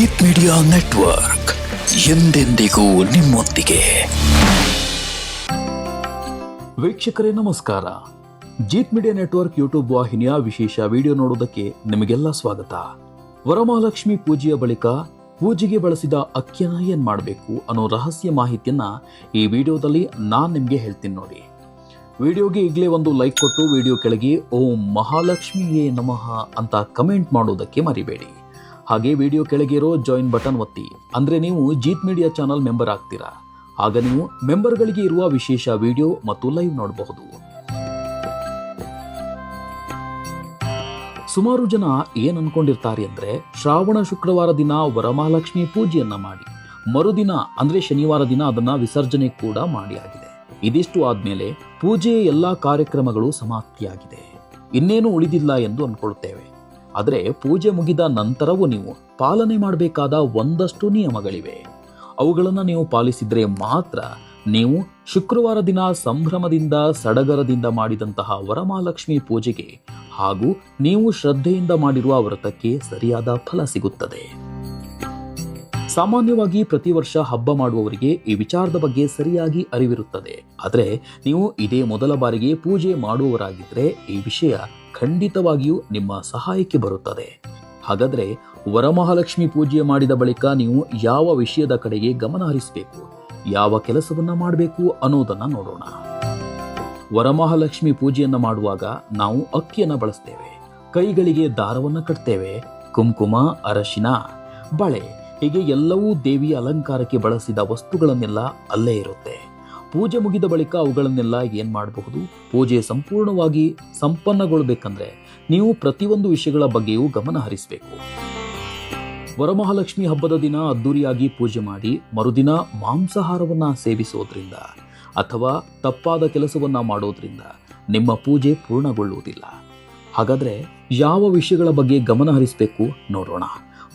Jeet media network ಎಂದೆಂದಿಗೂ ನಿಮ್ಮೊಂದಿಗೆ. ವೀಕ್ಷಕರೇ, ನಮಸ್ಕಾರ. ಜೀತ್ ಮೀಡಿಯಾ ನೆಟ್ವರ್ಕ್ ಯೂಟ್ಯೂಬ್ ವಾಹಿನಿಯ ವಿಶೇಷ ವಿಡಿಯೋ ನೋಡುವುದಕ್ಕೆ ನಿಮಗೆಲ್ಲ ಸ್ವಾಗತ. ವರಮಹಾಲಕ್ಷ್ಮಿ ಪೂಜೆಯ ಬಳಿಕ ಪೂಜೆಗೆ ಬಳಸಿದ ಅಕ್ಕಿಯನ್ನ ಏನ್ ಮಾಡಬೇಕು ಅನ್ನೋ ರಹಸ್ಯ ಮಾಹಿತಿಯನ್ನ ಈ ವಿಡಿಯೋದಲ್ಲಿ ನಾನು ನಿಮಗೆ ಹೇಳ್ತೀನಿ ನೋಡಿ. ವಿಡಿಯೋಗೆ ಈಗಲೇ ಒಂದು ಲೈಕ್ ಕೊಟ್ಟು ವಿಡಿಯೋ ಕೆಳಗೆ ಓಂ ಮಹಾಲಕ್ಷ್ಮಿಯೇ ನಮಃ ಅಂತ ಕಮೆಂಟ್ ಮಾಡೋದಕ್ಕೆ ಮರಿಬೇಡಿ. ಹಾಗೆ ವಿಡಿಯೋ ಕೆಳಗೆ ಇರೋ ಜಾಯಿನ್ ಬಟನ್ ಒತ್ತಿ. ಅಂದ್ರೆ ನೀವು ಜೀತ್ ಮೀಡಿಯಾ ಚಾನಲ್ ಮೆಂಬರ್ ಆಗ್ತೀರಾ. ಆಗ ನೀವು ಮೆಂಬರ್ಗಳಿಗೆ ಇರುವ ವಿಶೇಷ ವಿಡಿಯೋ ಮತ್ತು ಲೈವ್ ನೋಡಬಹುದು. ಸುಮಾರು ಜನ ಏನ್ ಅನ್ಕೊಂಡಿರ್ತಾರೆ ಅಂದ್ರೆ ಶ್ರಾವಣ ಶುಕ್ರವಾರ ದಿನ ವರಮಹಾಲಕ್ಷ್ಮಿ ಪೂಜೆಯನ್ನ ಮಾಡಿ. ಮರುದಿನ ಅಂದ್ರೆ ಶನಿವಾರ ದಿನ ಅದನ್ನ ವಿಸರ್ಜನೆ ಕೂಡ ಮಾಡಿ ಆಗಿದೆ. ಇದಿಷ್ಟು ಆದ್ಮೇಲೆ ಪೂಜೆಯ ಎಲ್ಲಾ ಕಾರ್ಯಕ್ರಮಗಳು ಸಮಾಪ್ತಿಯಾಗಿದೆ. ಇನ್ನೇನು ಉಳಿದಿಲ್ಲ ಎಂದು ಅನ್ಕೊಳ್ಳುತ್ತೇವೆ ಆದರೆ ಪೂಜೆ ಮುಗಿದ ನಂತರವೂ ನೀವು ಪಾಲನೆ ಮಾಡಬೇಕಾದ ಒಂದಷ್ಟು ನಿಯಮಗಳಿವೆ. ಅವುಗಳನ್ನು ನೀವು ಪಾಲಿಸಿದರೆ ಮಾತ್ರ ನೀವು ಶುಕ್ರವಾರ ದಿನ ಸಂಭ್ರಮದಿಂದ ಸಡಗರದಿಂದ ಮಾಡಿದಂತಹ ವರಮಹಾಲಕ್ಷ್ಮಿ ಪೂಜೆಗೆ ಹಾಗೂ ನೀವು ಶ್ರದ್ಧೆಯಿಂದ ಮಾಡಿರುವ ವ್ರತಕ್ಕೆ ಸರಿಯಾದ ಫಲ ಸಿಗುತ್ತದೆ. ಸಾಮಾನ್ಯವಾಗಿ ಪ್ರತಿ ವರ್ಷ ಹಬ್ಬ ಮಾಡುವವರಿಗೆ ಈ ವಿಚಾರದ ಬಗ್ಗೆ ಸರಿಯಾಗಿ ಅರಿವಿರುತ್ತದೆ. ಆದರೆ ನೀವು ಇದೇ ಮೊದಲ ಬಾರಿಗೆ ಪೂಜೆ ಮಾಡುವವರಾಗಿದ್ದರೆ ಈ ವಿಷಯ ಖಂಡಿತವಾಗಿಯೂ ನಿಮ್ಮ ಸಹಾಯಕ್ಕೆ ಬರುತ್ತದೆ. ಹಾಗಾದ್ರೆ ವರಮಹಾಲಕ್ಷ್ಮಿ ಪೂಜೆ ಮಾಡಿದ ಬಳಿಕ ನೀವು ಯಾವ ವಿಷಯದ ಕಡೆಗೆ ಗಮನ ಹರಿಸಬೇಕು ಯಾವ ಕೆಲಸವನ್ನ ಮಾಡಬೇಕು ಅನ್ನೋದನ್ನ ನೋಡೋಣ. ವರಮಹಾಲಕ್ಷ್ಮಿ ಪೂಜೆಯನ್ನು ಮಾಡುವಾಗ ನಾವು ಅಕ್ಕಿಯನ್ನು ಬಳಸ್ತೇವೆ. ಕೈಗಳಿಗೆ ದಾರವನ್ನು ಕಟ್ತೇವೆ. ಕುಂಕುಮ, ಅರಶಿನ, ಬಳೆ ಹೀಗೆ ಎಲ್ಲವೂ ದೇವಿಯ ಅಲಂಕಾರಕ್ಕೆ ಬಳಸಿದ ವಸ್ತುಗಳನ್ನೆಲ್ಲ ಅಲ್ಲೇ ಇರುತ್ತೆ. ಪೂಜೆ ಮುಗಿದ ಬಳಿಕ ಅವುಗಳನ್ನೆಲ್ಲ ಏನ್ ಮಾಡಬಹುದು? ಪೂಜೆ ಸಂಪೂರ್ಣವಾಗಿ ಸಂಪನ್ನಗೊಳ್ಬೇಕಂದ್ರೆ ನೀವು ಪ್ರತಿಯೊಂದು ವಿಷಯಗಳ ಬಗ್ಗೆಯೂ ಗಮನ ಹರಿಸಬೇಕು. ವರಮಹಾಲಕ್ಷ್ಮಿ ಹಬ್ಬದ ದಿನ ಅದ್ದೂರಿಯಾಗಿ ಪೂಜೆ ಮಾಡಿ ಮರುದಿನ ಮಾಂಸಾಹಾರವನ್ನ ಸೇವಿಸೋದ್ರಿಂದ ಅಥವಾ ತಪ್ಪಾದ ಕೆಲಸವನ್ನ ಮಾಡೋದ್ರಿಂದ ನಿಮ್ಮ ಪೂಜೆ ಪೂರ್ಣಗೊಳ್ಳುವುದಿಲ್ಲ. ಹಾಗಾದ್ರೆ ಯಾವ ವಿಷಯಗಳ ಬಗ್ಗೆ ಗಮನ ಹರಿಸಬೇಕು ನೋಡೋಣ.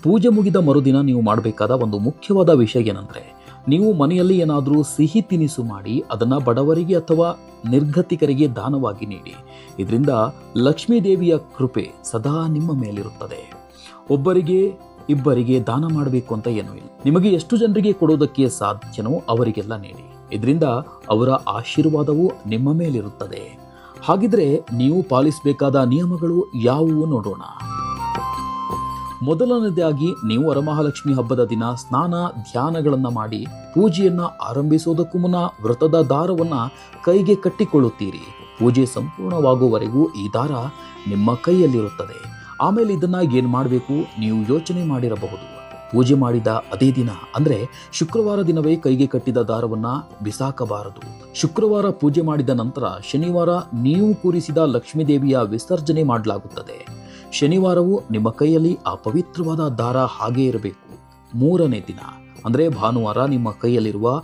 ಪೂಜೆ ಮುಗಿದ ಮರುದಿನ ನೀವು ಮಾಡಬೇಕಾದ ಒಂದು ಮುಖ್ಯವಾದ ವಿಷಯ ಏನಂದರೆ, ನೀವು ಮನೆಯಲ್ಲಿ ಏನಾದರೂ ಸಿಹಿ ತಿನಿಸು ಮಾಡಿ ಅದನ್ನ ಬಡವರಿಗೆ ಅಥವಾ ನಿರ್ಗತಿಕರಿಗೆ ದಾನವಾಗಿ ನೀಡಿ. ಇದರಿಂದ ಲಕ್ಷ್ಮೀ ದೇವಿಯ ಕೃಪೆ ಸದಾ ನಿಮ್ಮ ಮೇಲಿರುತ್ತದೆ. ಒಬ್ಬರಿಗೆ ಇಬ್ಬರಿಗೆ ದಾನ ಮಾಡಬೇಕು ಅಂತ ಏನೂ ಇಲ್ಲ. ನಿಮಗೆ ಎಷ್ಟು ಜನರಿಗೆ ಕೊಡೋದಕ್ಕೆ ಸಾಧ್ಯನೋ ಅವರಿಗೆಲ್ಲ ನೀಡಿ. ಇದರಿಂದ ಅವರ ಆಶೀರ್ವಾದವು ನಿಮ್ಮ ಮೇಲಿರುತ್ತದೆ. ಹಾಗಿದ್ರೆ ನೀವು ಪಾಲಿಸಬೇಕಾದ ನಿಯಮಗಳು ಯಾವುವು ನೋಡೋಣ. ಮೊದಲನೇದಾಗಿ ನೀವು ವರಮಹಾಲಕ್ಷ್ಮಿ ಹಬ್ಬದ ದಿನ ಸ್ನಾನ, ಧ್ಯಾನಗಳನ್ನು ಮಾಡಿ ಪೂಜೆಯನ್ನ ಆರಂಭಿಸುವುದಕ್ಕೂ ಮುನ್ನ ವ್ರತದ ದಾರವನ್ನು ಕೈಗೆ ಕಟ್ಟಿಕೊಳ್ಳುತ್ತೀರಿ. ಪೂಜೆ ಸಂಪೂರ್ಣವಾಗುವವರೆಗೂ ಈ ದಾರ ನಿಮ್ಮ ಕೈಯಲ್ಲಿರುತ್ತದೆ. ಆಮೇಲೆ ಇದನ್ನ ಏನು ಮಾಡಬೇಕು? ನೀವು ಯೋಚನೆ ಮಾಡಿರಬಹುದು. ಪೂಜೆ ಮಾಡಿದ ಅದೇ ದಿನ ಅಂದ್ರೆ ಶುಕ್ರವಾರ ದಿನವೇ ಕೈಗೆ ಕಟ್ಟಿದ ದಾರವನ್ನ ಬಿಸಾಕಬಾರದು. ಶುಕ್ರವಾರ ಪೂಜೆ ಮಾಡಿದ ನಂತರ ಶನಿವಾರ ನೀವು ಕೂರಿಸಿದ ಲಕ್ಷ್ಮೀದೇವಿಯ ವಿಸರ್ಜನೆ ಮಾಡಲಾಗುತ್ತದೆ. ಶನಿವಾರವೂ ನಿಮ್ಮ ಕೈಯಲ್ಲಿ ಆ ಪವಿತ್ರವಾದ ದಾರ ಹಾಗೇ ಇರಬೇಕು. ಮೂರನೇ ದಿನ, ಅಂದರೆ ಭಾನುವಾರ ನಿಮ್ಮ ಕೈಯಲ್ಲಿರುವ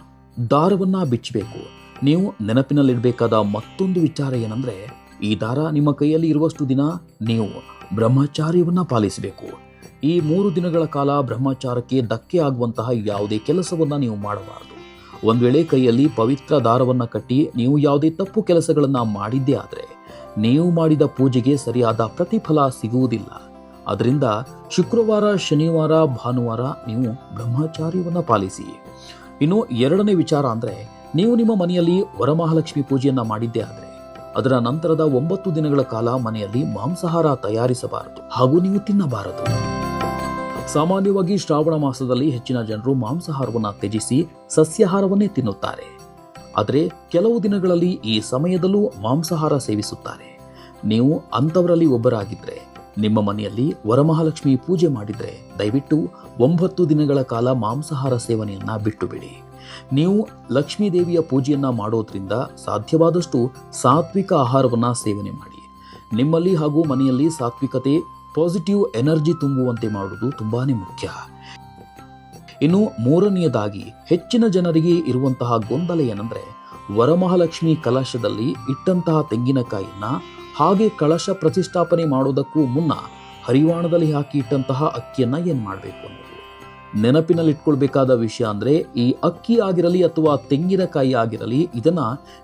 ದಾರವನ್ನು ಬಿಚ್ಚಬೇಕು. ನೀವು ನೆನಪಿನಲ್ಲಿಡಬೇಕಾದ ಮತ್ತೊಂದು ವಿಚಾರ ಏನಂದ್ರೆ, ಈ ದಾರ ನಿಮ್ಮ ಕೈಯಲ್ಲಿ ಇರುವಷ್ಟು ದಿನ ನೀವು ಬ್ರಹ್ಮಚಾರ್ಯವನ್ನು ಪಾಲಿಸಬೇಕು. ಈ ಮೂರು ದಿನಗಳ ಕಾಲ ಬ್ರಹ್ಮಚಾರಕ್ಕೆ ಧಕ್ಕೆ ಆಗುವಂತಹ ಯಾವುದೇ ಕೆಲಸವನ್ನ ನೀವು ಮಾಡಬಾರದು. ಒಂದು ವೇಳೆ ಕೈಯಲ್ಲಿ ಪವಿತ್ರ ದಾರವನ್ನು ಕಟ್ಟಿ ನೀವು ಯಾವುದೇ ತಪ್ಪು ಕೆಲಸಗಳನ್ನು ಮಾಡಿದ್ದೇ ಆದ್ರೆ ನೀವು ಮಾಡಿದ ಪೂಜೆಗೆ ಸರಿಯಾದ ಪ್ರತಿಫಲ ಸಿಗುವುದಿಲ್ಲ. ಅದರಿಂದ ಶುಕ್ರವಾರ, ಶನಿವಾರ, ಭಾನುವಾರ ನೀವು ಬ್ರಹ್ಮಚಾರ್ಯವನ್ನು ಪಾಲಿಸಿ. ಇನ್ನು ಎರಡನೇ ವಿಚಾರ ಅಂದ್ರೆ, ನೀವು ನಿಮ್ಮ ಮನೆಯಲ್ಲಿ ವರಮಹಾಲಕ್ಷ್ಮಿ ಪೂಜೆಯನ್ನು ಮಾಡಿದ್ದೇ ಆದರೆ, ಅದರ ನಂತರದ ಒಂಬತ್ತು ದಿನಗಳ ಕಾಲ ಮನೆಯಲ್ಲಿ ಮಾಂಸಾಹಾರ ತಯಾರಿಸಬಾರದು ಹಾಗೂ ನೀವು ತಿನ್ನಬಾರದು. ಸಾಮಾನ್ಯವಾಗಿ ಶ್ರಾವಣ ಮಾಸದಲ್ಲಿ ಹೆಚ್ಚಿನ ಜನರು ಮಾಂಸಾಹಾರವನ್ನು ತ್ಯಜಿಸಿ ಸಸ್ಯಾಹಾರವನ್ನೇ ತಿನ್ನುತ್ತಾರೆ. ಆದರೆ ಕೆಲವು ದಿನಗಳಲ್ಲಿ ಈ ಸಮಯದಲ್ಲೂ ಮಾಂಸಾಹಾರ ಸೇವಿಸುತ್ತಾರೆ. ನೀವು ಅಂಥವರಲ್ಲಿ ಒಬ್ಬರಾಗಿದ್ದರೆ ನಿಮ್ಮ ಮನೆಯಲ್ಲಿ ವರಮಹಾಲಕ್ಷ್ಮಿ ಪೂಜೆ ಮಾಡಿದರೆ, ದಯವಿಟ್ಟು ಒಂಬತ್ತು ದಿನಗಳ ಕಾಲ ಮಾಂಸಾಹಾರ ಸೇವನೆಯನ್ನ ಬಿಟ್ಟುಬಿಡಿ. ನೀವು ಲಕ್ಷ್ಮೀ ದೇವಿಯ ಪೂಜೆಯನ್ನ ಮಾಡೋದ್ರಿಂದ ಸಾಧ್ಯವಾದಷ್ಟು ಸಾತ್ವಿಕ ಆಹಾರವನ್ನು ಸೇವನೆ ಮಾಡಿ. ನಿಮ್ಮಲ್ಲಿ ಹಾಗೂ ಮನೆಯಲ್ಲಿ ಸಾತ್ವಿಕತೆ ಪಾಸಿಟಿವ್ ಎನರ್ಜಿ ತುಂಬುವಂತೆ ಮಾಡುವುದು ತುಂಬಾ ಮುಖ್ಯ. ಇನ್ನು ಮೂರನೆಯದಾಗಿ ಹೆಚ್ಚಿನ ಜನರಿಗೆ ಇರುವಂತಹ ಗೊಂದಲ ಏನಂದ್ರೆ ವರಮಹಾಲಕ್ಷ್ಮಿ ಕಲಶದಲ್ಲಿ ಇಟ್ಟಂತಹ ತೆಂಗಿನಕಾಯಿಯನ್ನ ಹಾಗೆ ಕಳಶ ಪ್ರತಿಷ್ಠಾಪನೆ ಮಾಡೋದಕ್ಕೂ ಮುನ್ನ ಹರಿವಾಣದಲ್ಲಿ ಹಾಕಿ ಇಟ್ಟಂತಹ ಅಕ್ಕಿಯನ್ನ ಏನ್ ಮಾಡಬೇಕು ಅನ್ನೋದು. ನೆನಪಿನಲ್ಲಿಟ್ಕೊಳ್ಬೇಕಾದ ವಿಷಯ ಅಂದ್ರೆ ಈ ಅಕ್ಕಿ ಆಗಿರಲಿ ಅಥವಾ ತೆಂಗಿನಕಾಯಿ ಆಗಿರಲಿ, ಇದನ್ನ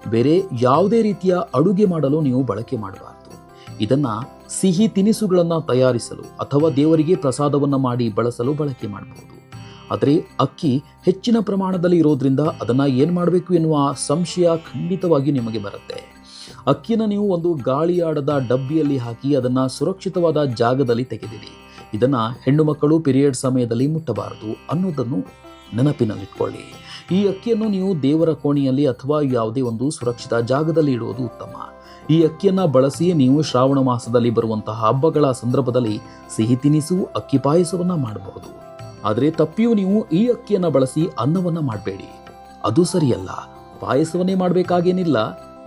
ಬೇರೆ ಯಾವುದೇ ರೀತಿಯ ಅಡುಗೆ ಮಾಡಲು ನೀವು ಬಳಕೆ ಮಾಡಬಾರದು. ಇದನ್ನ ಸಿಹಿ ತಿನಿಸುಗಳನ್ನ ತಯಾರಿಸಲು ಅಥವಾ ದೇವರಿಗೆ ಪ್ರಸಾದವನ್ನ ಮಾಡಿ ಬಳಸಲು ಬಳಕೆ ಮಾಡಬಹುದು ಆದರೆ ಅಕ್ಕಿ ಹೆಚ್ಚಿನ ಪ್ರಮಾಣದಲ್ಲಿ ಇರೋದ್ರಿಂದ ಅದನ್ನು ಏನು ಮಾಡಬೇಕು ಎನ್ನುವ ಸಂಶಯ ಖಂಡಿತವಾಗಿ ನಿಮಗೆ ಬರುತ್ತೆ. ಅಕ್ಕಿನ ನೀವು ಒಂದು ಗಾಳಿಯಾಡದ ಡಬ್ಬಿಯಲ್ಲಿ ಹಾಕಿ ಅದನ್ನು ಸುರಕ್ಷಿತವಾದ ಜಾಗದಲ್ಲಿ ತೆಗೆದಿರಿ ಇದನ್ನು ಹೆಣ್ಣು ಮಕ್ಕಳು ಪೀರಿಯಡ್ ಸಮಯದಲ್ಲಿ ಮುಟ್ಟಬಾರದು ಅನ್ನೋದನ್ನು ನೆನಪಿನಲ್ಲಿಟ್ಕೊಳ್ಳಿ. ಈ ಅಕ್ಕಿಯನ್ನು ನೀವು ದೇವರ ಕೋಣೆಯಲ್ಲಿ ಅಥವಾ ಯಾವುದೇ ಒಂದು ಸುರಕ್ಷಿತ ಜಾಗದಲ್ಲಿ ಇಡುವುದು ಉತ್ತಮ. ಈ ಅಕ್ಕಿಯನ್ನು ಬಳಸಿ ನೀವು ಶ್ರಾವಣ ಮಾಸದಲ್ಲಿ ಬರುವಂತಹ ಹಬ್ಬಗಳ ಸಂದರ್ಭದಲ್ಲಿ ಸಿಹಿ ತಿನಿಸು, ಅಕ್ಕಿ ಪಾಯಸವನ್ನು ಮಾಡಬಹುದು. ಆದರೆ ತಪ್ಪಿಯೂ ನೀವು ಈ ಅಕ್ಕಿಯನ್ನು ಬಳಸಿ ಅನ್ನವನ್ನ ಮಾಡಬೇಡಿ. ಅದು ಸರಿಯಲ್ಲ. ಪಾಯಸವನ್ನೇ ಮಾಡಬೇಕಾಗೇನಿಲ್ಲ.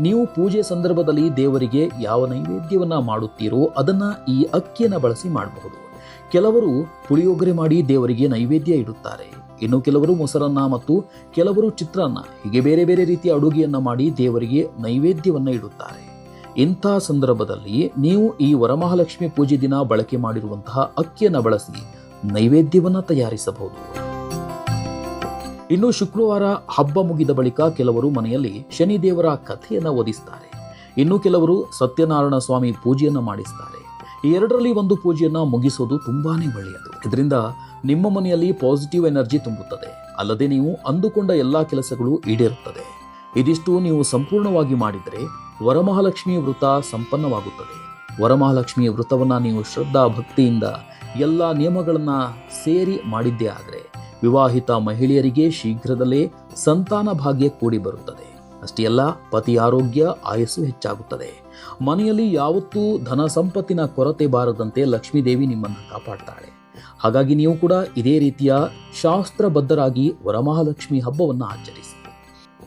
ನೀವು ಪೂಜೆ ಸಂದರ್ಭದಲ್ಲಿ ದೇವರಿಗೆ ಯಾವ ನೈವೇದ್ಯವನ್ನ ಮಾಡುತ್ತೀರೋ ಅದನ್ನ ಈ ಅಕ್ಕಿಯನ್ನ ಬಳಸಿ ಮಾಡಬಹುದು. ಕೆಲವರು ಪುಳಿಯೋಗರೆ ಮಾಡಿ ದೇವರಿಗೆ ನೈವೇದ್ಯ ಇಡುತ್ತಾರೆ. ಇನ್ನು ಕೆಲವರು ಮೊಸರನ್ನ ಮತ್ತು ಕೆಲವರು ಚಿತ್ರಾನ್ನ, ಹೀಗೆ ಬೇರೆ ಬೇರೆ ರೀತಿಯ ಅಡುಗೆಯನ್ನ ಮಾಡಿ ದೇವರಿಗೆ ನೈವೇದ್ಯವನ್ನ ಇಡುತ್ತಾರೆ. ಇಂಥ ಸಂದರ್ಭದಲ್ಲಿ ನೀವು ಈ ವರಮಹಾಲಕ್ಷ್ಮಿ ಪೂಜೆ ದಿನ ಬಳಕೆ ಮಾಡಿರುವಂತಹ ಅಕ್ಕಿಯನ್ನ ಬಳಸಿ ನೈವೇದ್ಯವನ್ನ ತಯಾರಿಸಬಹುದು. ಇನ್ನು ಶುಕ್ರವಾರ ಹಬ್ಬ ಮುಗಿದ ಬಳಿಕ ಕೆಲವರು ಮನೆಯಲ್ಲಿ ಶನಿದೇವರ ಕಥೆಯನ್ನ ಓದಿಸ್ತಾರೆ. ಇನ್ನು ಕೆಲವರು ಸತ್ಯನಾರಾಯಣ ಸ್ವಾಮಿ ಪೂಜೆಯನ್ನ ಮಾಡಿಸ್ತಾರೆ. ಈ ಎರಡರಲ್ಲಿ ಒಂದು ಪೂಜೆಯನ್ನ ಮುಗಿಸೋದು ತುಂಬಾನೇ ಒಳ್ಳೆಯದು. ಇದರಿಂದ ನಿಮ್ಮ ಮನೆಯಲ್ಲಿ ಪಾಸಿಟಿವ್ ಎನರ್ಜಿ ತುಂಬುತ್ತದೆ. ಅಲ್ಲದೆ ನೀವು ಅಂದುಕೊಂಡ ಎಲ್ಲಾ ಕೆಲಸಗಳು ಈಡೇರುತ್ತದೆ. ಇದಿಷ್ಟು ನೀವು ಸಂಪೂರ್ಣವಾಗಿ ಮಾಡಿದರೆ ವರಮಹಾಲಕ್ಷ್ಮಿ ವೃತ ಸಂಪನ್ನವಾಗುತ್ತದೆ. ವರಮಹಾಲಕ್ಷ್ಮಿ ವೃತವನ್ನ ನೀವು ಶ್ರದ್ಧಾ ಭಕ್ತಿಯಿಂದ ಎಲ್ಲ ನಿಯಮಗಳನ್ನ ಸೇರಿ ಮಾಡಿದ್ದೇ ಆದರೆ ವಿವಾಹಿತ ಮಹಿಳೆಯರಿಗೆ ಶೀಘ್ರದಲ್ಲೇ ಸಂತಾನ ಭಾಗ್ಯ ಕೂಡಿ ಬರುತ್ತದೆ. ಅಷ್ಟೇ ಅಲ್ಲ, ಪತಿ ಆರೋಗ್ಯ ಆಯಸ್ಸು ಹೆಚ್ಚಾಗುತ್ತದೆ. ಮನೆಯಲ್ಲಿ ಯಾವತ್ತೂ ಧನ ಸಂಪತ್ತಿನ ಕೊರತೆ ಬಾರದಂತೆ ಲಕ್ಷ್ಮೀದೇವಿ ನಿಮ್ಮನ್ನು ಕಾಪಾಡ್ತಾಳೆ. ಹಾಗಾಗಿ ನೀವು ಕೂಡ ಇದೇ ರೀತಿಯ ಶಾಸ್ತ್ರಬದ್ಧರಾಗಿ ವರಮಹಾಲಕ್ಷ್ಮಿ ಹಬ್ಬವನ್ನು ಆಚರಿಸಿ.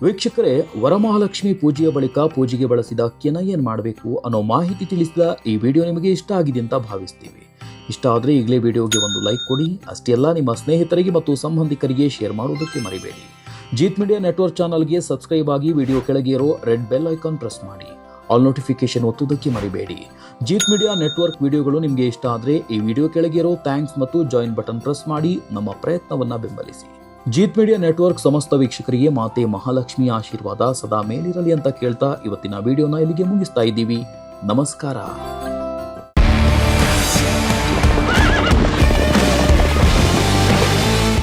ವೀಕ್ಷಕರೇ, ವರಮಹಾಲಕ್ಷ್ಮಿ ಪೂಜೆಯ ಬಳಿಕ ಪೂಜೆಗೆ ಬಳಸಿದ ಕೆನ ಏನು ಮಾಡಬೇಕು ಅನ್ನೋ ಮಾಹಿತಿ ತಿಳಿಸಿದ ಈ ವಿಡಿಯೋ ನಿಮಗೆ ಇಷ್ಟ ಆಗಿದೆ ಅಂತ ಭಾವಿಸ್ತೀವಿ. ಇಷ್ಟ ಆದರೆ ಈಗಲೇ ವಿಡಿಯೋಗೆ ಒಂದು ಲೈಕ್ ಕೊಡಿ. ಅಷ್ಟೇ ಅಲ್ಲ ನಿಮ್ಮ ಸ್ನೇಹಿತರಿಗೆ ಮತ್ತು ಸಂಬಂಧಿಕರಿಗೆ ಶೇರ್ ಮಾಡುವುದಕ್ಕೆ ಮರಿಬೇಡಿ. ಜೀತ್ ಮೀಡಿಯಾ ನೆಟ್ವರ್ಕ್ ಚಾನಲ್ಗೆ ಸಬ್ಸ್ಕ್ರೈಬ್ ಆಗಿ ವಿಡಿಯೋ ಕೆಳಗೆ ಇರೋ ರೆಡ್ ಬೆಲ್ ಐಕಾನ್ ಪ್ರೆಸ್ ಮಾಡಿ. ಆಲ್ ನೋಟಿಫಿಕೇಶನ್ ಒತ್ತುವುದಕ್ಕೆ ಮರಿಬೇಡಿ. ಜೀತ್ ಮೀಡಿಯಾ ನೆಟ್ವರ್ಕ್ ವಿಡಿಯೋಗಳು ನಿಮಗೆ ಇಷ್ಟ ಆದರೆ ಈ ವಿಡಿಯೋ ಕೆಳಗೆ ಇರೋ ಥ್ಯಾಂಕ್ಸ್ ಮತ್ತು ಜಾಯಿನ್ ಬಟನ್ ಪ್ರೆಸ್ ಮಾಡಿ ನಮ್ಮ ಪ್ರಯತ್ನವನ್ನು ಬೆಂಬಲಿಸಿ. ಜೀತ್ ಮೀಡಿಯಾ ನೆಟ್ವರ್ಕ್ ಸಮಸ್ತ ವೀಕ್ಷಕರಿಗೆ ಮಾತೆ ಮಹಾಲಕ್ಷ್ಮಿ ಆಶೀರ್ವಾದ ಸದಾ ಮೇಲಿರಲಿ ಅಂತ ಕೇಳ್ತಾ ಇವತ್ತಿನ ವಿಡಿಯೋನ ಇಲ್ಲಿಗೆ ಮುಗಿಸ್ತಾ ಇದ್ದೀವಿ. ನಮಸ್ಕಾರ.